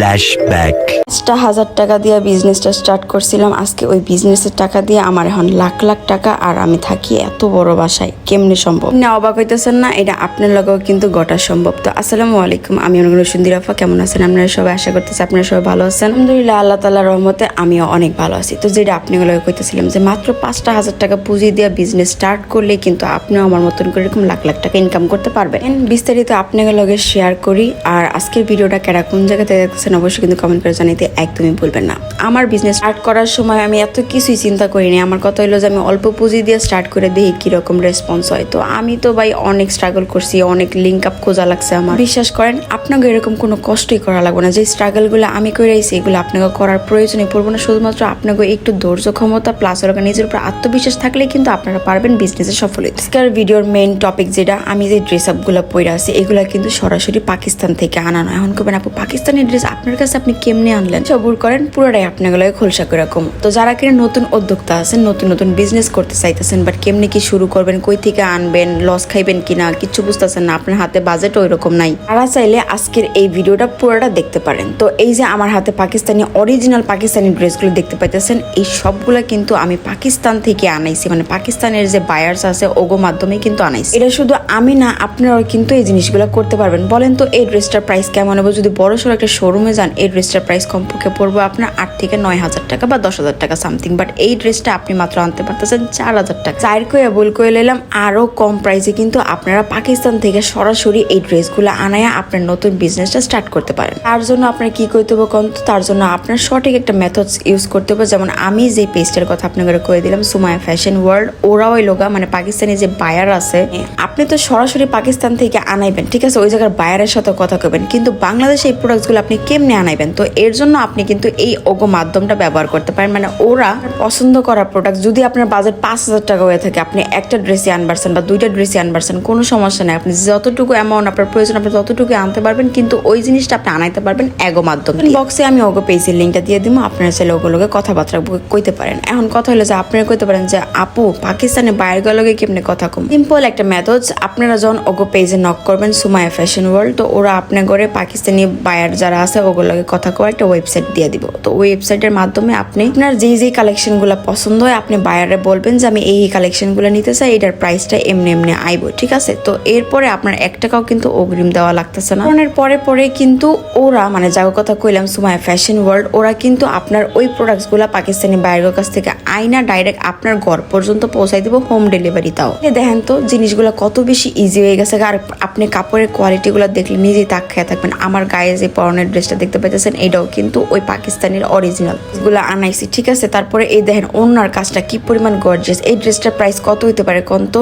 Flashback. পাঁচটা হাজার টাকা দিয়ে বিজনেসটা স্টার্ট করছিলাম। আজকে ওই বিজনেসের টাকা দিয়ে আমার এখন লাখ লাখ টাকা আর আমি থাকি এত বড় বাসায়। কেমনে সম্ভব? না অবাক হইতেছেন না? এটা আপনার লগেও কিন্তু গোটা সম্ভব। তো আসসালামু আলাইকুম, আমি অনুগুলো সুন্দরফা কেমন আছেন আপনারা সবাই? আশা করতেছি আপনারা সবাই ভালো আছেন। আলহামদুলিল্লাহ, আল্লাহ তাল্লাহ রহমতে আমিও অনেক ভালো আছি। তো যেটা আপনি লগে কইতেছিলাম যে মাত্র পাঁচটা হাজার টাকা পুঁজি দিয়ে বিজনেস স্টার্ট করলে কিন্তু আপনিও আমার মতন করে এরকম লাখ লাখ টাকা ইনকাম করতে পারবেন। বিস্তারিত আপনাদের লগে শেয়ার করি। আর আজকের ভিডিওটা কেরা কোন জায়গাতে দেখতেছেন অবশ্যই, কিন্তু কমেন্ট করে জানাইতে একদমই ভুলবেন না। আমার বিজনেস স্টার্ট করার সময় আমি এত কিছুই চিন্তা করিনি। আমার কথা হলো যে আমি অল্প পুঁজি দিয়ে স্টার্ট করে দেখি কীরকম রেসপন্স হয়। তো আমি তো ভাই অনেক স্ট্রাগল করছি, অনেক লিঙ্ক আপ খোঁজা লাগছে আমার। বিশ্বাস করেন, আপনাকে এরকম কোনো কষ্টই করা লাগবে না। যে স্ট্রাগলগুলো আমি করে আইছি, এগুলো আপনাকে করার প্রয়োজনই পড়ব না। শুধুমাত্র আপনাকে একটু ধৈর্য ক্ষমতা প্লাস ওরকম নিজের উপর আত্মবিশ্বাস থাকলে কিন্তু আপনারা পারবেন বিজনেসে সফল হইতে। আজকের ভিডিওর মেইন টপিক যেটা, আমি যে ড্রেস আপগুলো পরে আছি, এগুলো কিন্তু সরাসরি পাকিস্তান থেকে আনা নয়। এখন কবেন আপু, পাকিস্তানি ড্রেস আপনার কাছে আপনি কেমনে আনলেন? সবুর করেন, পুরোটাই আপনাগুলোকে খোলসা করে রকম তো যারা কিনা নতুন উদ্যোক্তা আছেন, নতুন নতুন বিজনেস করতে চাইতেছেন বাট কেমনে কি শুরু করবেন, কই থেকে আনবেন লস খাইবেন কিনা, কিচ্ছু বুঝতেছেন না, আপনার হাতে বাজেট ওই রকম নাই। তারা চাইলে আজকের এই ভিডিওটা পুরোটা দেখতে পারেন। তো এই যে আমার হাতে পাকিস্তানি অরিজিনাল পাকিস্তানি ড্রেসগুলো দেখতে পাইতেছেন, এই সবগুলো কিন্তু আমি পাকিস্তান থেকে আনাইছি। মানে পাকিস্তানের যে বায়ার্স আছে, ওগো মাধ্যমে কিন্তু আনাইছি। এটা শুধু আমি না, আপনারাও কিন্তু এই জিনিসগুলো করতে পারবেন। বলেন তো এই ড্রেসটার প্রাইস কেমন হবে? যদি বড় সড়ো একটা শোরুমে যান, এই ড্রেসটার প্রাইস কমপক্ষে পড়বে আপনার আট থেকে নয় হাজার টাকা বা দশ হাজার টাকা সামথিং বাট এই ড্রেসটা আপনি মাত্র আনতে পারতেছেন চার হাজার টাকা। চার কয়ে বল করে নিলাম, আরও কম প্রাইসে কিন্তু আপনারা পাকিস্তান থেকে সরাসরি এই ড্রেসগুলো আনায়া আপনার নতুন বিজনেসটা স্টার্ট করতে পারেন। তার জন্য আপনার কি করতে হবে কন্ত তার জন্য আপনার সঠিক একটা মেথডস ইউজ করতে হবে। যেমন আমি যে পেজটার কথা আপনাকে করে দিলাম সুমায়া ফ্যাশন ওয়ার্ল্ড ওরাও লোকা মানে পাকিস্তানি যে বায়ার আছে, আপনি তো সরাসরি পাকিস্তান থেকে আনাইবেন, ঠিক আছে? ওই জায়গার বায়ারের সাথে কথা কবেন কিন্তু বাংলাদেশে এই প্রোডাক্টগুলো আপনি কেমনে আনাইবেন? তো এর জন্য আপনি কিন্তু এই ওগো মাধ্যমটা ব্যবহার করতে পারেন। মানে ওরা পছন্দ করা প্রোডাক্ট যদি আপনার বাজেট পাঁচ হাজার টাকা হয়ে থাকে, আপনি একটা ড্রেসই আনবারছেন বা দুইটা ড্রেসই আনবারছেন কোনো সমস্যা নেই। আপনি যতটুকু অ্যামাউন্ট আপনার প্রয়োজন, আপনি ততটুকু আনতে পারবেন, কিন্তু ওই জিনিসটা আপনি আনাইতে পারবেন এগো মাধ্যমে বক্সে আমি ওগো পেজের লিঙ্কটা দিয়ে দিব, আপনার ছেলে ওগুলোকে কথাবার্তা কইতে পারেন। এখন কথা হলো যে, আপনারা কইতে পারেন যে, আপু পাকিস্তানে বাইরের গুলোকে কেমনে কথা কম? সিম্পল একটা মেথড আপনারা যখন ওগো পেজে নক করবেন সুমায়া ফ্যাশন ওয়ার্ল্ড তো ওরা আপনার ঘরে পাকিস্তানি বায়ার যারা আছে ওগুলোকে কথা কওয়ার একটা ওয়েবসাইট দিয়ে দিব। তো ওই ওয়েবসাইটের মাধ্যমে আপনি আপনার যেই যেই কালেকশনগুলো পছন্দ হয়, আপনি বায়ারে বলবেন যে, আমি এই কালেকশনগুলো নিতে চাই, এটার প্রাইসটা এমনি এমনি আইব। ঠিক আছে? তো এরপরে আপনার এক টাকাও কিন্তু অগ্রিম দেওয়া লাগতেছে না। কারণ পরে পরে কিন্তু ওরা মানে যার কথা কইলাম সুমায়া ফ্যাশন ওয়ার্ল্ড ওরা কিন্তু আপনার ওই প্রোডাক্টসগুলো পাকিস্তানি বায়ারের কাছ থেকে আইনা ডাইরেক্ট আপনার ঘর পর্যন্ত পৌঁছাই দিব হোম ডেলিভারি তাও। দেখেন তো, জিনিসগুলো কত বেশি ইজি হয়ে গেছে আর আপনি কাপড়ের কোয়ালিটিগুলো দেখলে নিজেই তাক খেয়ে থাকবেন। আমার গায়ে যে পরনের ড্রেসটা দেখতে পাইতেছেন, এটাও কিন্তু ওই পাকিস্তানের অরিজিনালগুলা আনাইছি, ঠিক আছে? তারপরে এই দেখেন ওনার কাজটা কি পরিমাণ গর্জেস এই ড্রেসটার প্রাইস কত হইতে পারে কোন তো?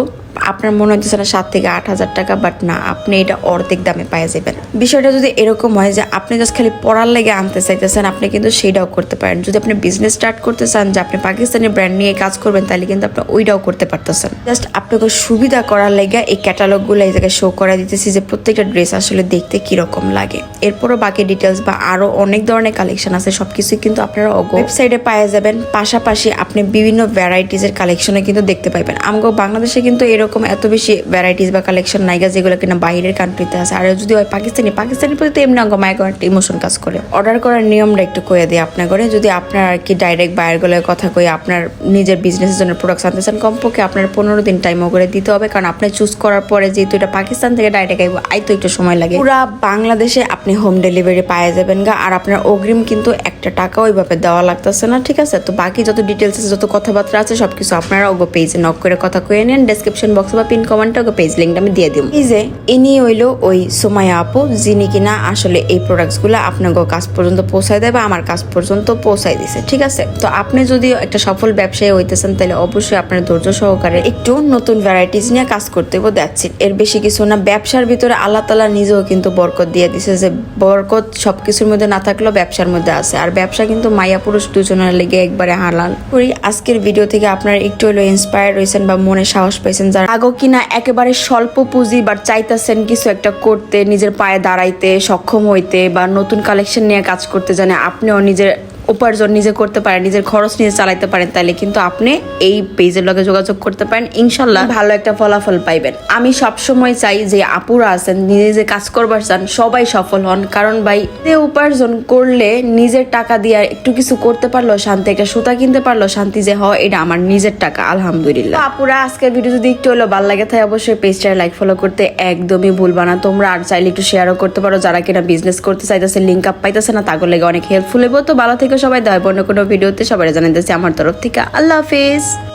আপনার মনে হচ্ছে না সাত থেকে আট হাজার টাকা বাট না, আপনি এটা অর্ধেক দামে পাওয়া যাবেন বিষয়টা যদি এরকম হয় যে আপনি জাস্ট খালি পড়ার লেগে আনতে চাইতেছেন, আপনি কিন্তু সেইটাও করতে পারেন। যদি আপনি বিজনেস স্টার্ট করতে চান, যে আপনি পাকিস্তানি ব্র্যান্ড নিয়ে কাজ করবেন, তাহলে কিন্তু আপনি ওইটাও করতে পারতেছেন। জাস্ট আপনাকে সুবিধা করার লেগে এই ক্যাটালগুলো এই জায়গায় শো করা দিতেছি যে প্রত্যেকটা ড্রেস আসলে দেখতে কীরকম লাগে। এরপরও বাকি ডিটেলস বা আরও অনেক ধরনের কালেকশন আছে সব সবকিছুই কিন্তু আপনারা ওয়েবসাইটে পাওয়া যাবেন। পাশাপাশি আপনি বিভিন্ন ভ্যারাইটিজের কালেকশনে কিন্তু দেখতে পাইবেন। আমগো বাংলাদেশে কিন্তু এরকম এত বেশি ভ্যারাইটিস বা কালেকশন নাইগা যেগুলো কিনা বাইরের কান্ট্রিতে আছে। আর যদি হয় পাকিস্তানি পাকিস্তানি প্রতি এমনি অঙ্গ মায়ের একটা ইমোশন কাজ করে। অর্ডার করার নিয়মটা একটু কয়ে দিই আপনার করে যদি আপনার আর কি ডাইরেক্ট বাইরের কথা কই, আপনার নিজের বিজনেসের জন্য প্রোডাক্ট আনতে চান কমপক্ষে আপনার পনেরো দিন টাইমও করে দিতে হবে, কারণ আপনি চুজ করার পরে যেহেতু এটা পাকিস্তান থেকে ডাইরেক্ট আইব তো একটু সময় লাগে। পুরা বাংলাদেশে আপনি হোম ডেলিভারি পাওয়া যাবেন গা, আর আপনার অগ্রিম কিন্তু একটা টাকা ওইভাবে দেওয়া লাগতেছে না, ঠিক আছে? তো বাকি যত ডিটেলস আছে, যত কথাবার্তা আছে, সবকিছু আপনারা ওগো পেজে নক করে কথা কয়ে নেন ডেসক্রিপশন বক্সে বা পিন কমেন্টে ওগো পেজ লিঙ্কটা আমি দিয়ে দিব এই যে ইনি হইল ওই সোমায়া আপু, যিনি কিনা আসলে এই প্রোডাক্টসগুলো আপনার কাজ পর্যন্ত পৌঁছায় দেয় বা আমার কাজ পর্যন্ত পৌঁছায় দিছে, ঠিক আছে? তো আপনি যদি একটা সফল ব্যবসায়ী হইতেছেন, তাহলে অবশ্যই আপনার ধৈর্য সহকারে একটু নতুন ভ্যারাইটিস নিয়ে কাজ করতে হবে দেখছি এর বেশি কিছু না, ব্যবসার ভিতরে আল্লাহ তালা নিজেও কিন্তু বরকত দিয়ে দিছে যে, বরকত সবকিছুর মধ্যে না থাকলেও ব্যবসার মধ্যে আছে। আর ব্যবসা কিন্তু মাইয়া পুরুষ দুজনের লেগে একবারে হালাল। করি, আজকের ভিডিও থেকে আপনারা একটু হলো ইন্সপায়ার হয়েছেন বা মনে সাহস পাইছেন যারা আগো কিনা একেবারে স্বল্প পুঁজি বা চাইতেছেন কিছু একটা করতে, নিজের পায়ে দাঁড়াইতে সক্ষম হইতে বা নতুন কালেকশন নিয়ে কাজ করতে জানে আপনিও নিজের উপার্জন নিজে করতে পারেন, নিজের খরচ নিজে চালাইতে পারেন তাহলে কিন্তু আপনি এই পেজের লগে যোগাযোগ করতে পারেন। ইনশাল্লাহ ভালো একটা ফলাফল পাইবেন। আমি সবসময় চাই যে আপুরা আছেন, নিজে যে কাজ করবার চান, সবাই সফল হন। কারণ ভাই যে উপার্জন করলে নিজের টাকা দিয়ে একটু কিছু করতে পারল, শান্তি, একটা সুতা কিনতে পারল, শান্তি যে হয় এটা আমার নিজের টাকা, আলহামদুলিল্লাহ। আপুরা, আজকের ভিডিও যদি একটু হলো ভালো লাগে, তাই অবশ্যই পেজটা লাইক ফলো করতে একদমই ভুলবা না। তোমরা আর চাইলে একটু শেয়ারও করতে পারো। যারা কিনা বিজনেস করতে চাইতেছে লিঙ্ক আপ পাইতেছে না তাগুলো লেগে অনেক হেল্পফুল হইব। তো ভালো থেকে সবাই দেয় অন্য কোনো ভিডিওতে সবাই জানাইতেছে আমার তরফ থেকে। আল্লাহ হাফিজ।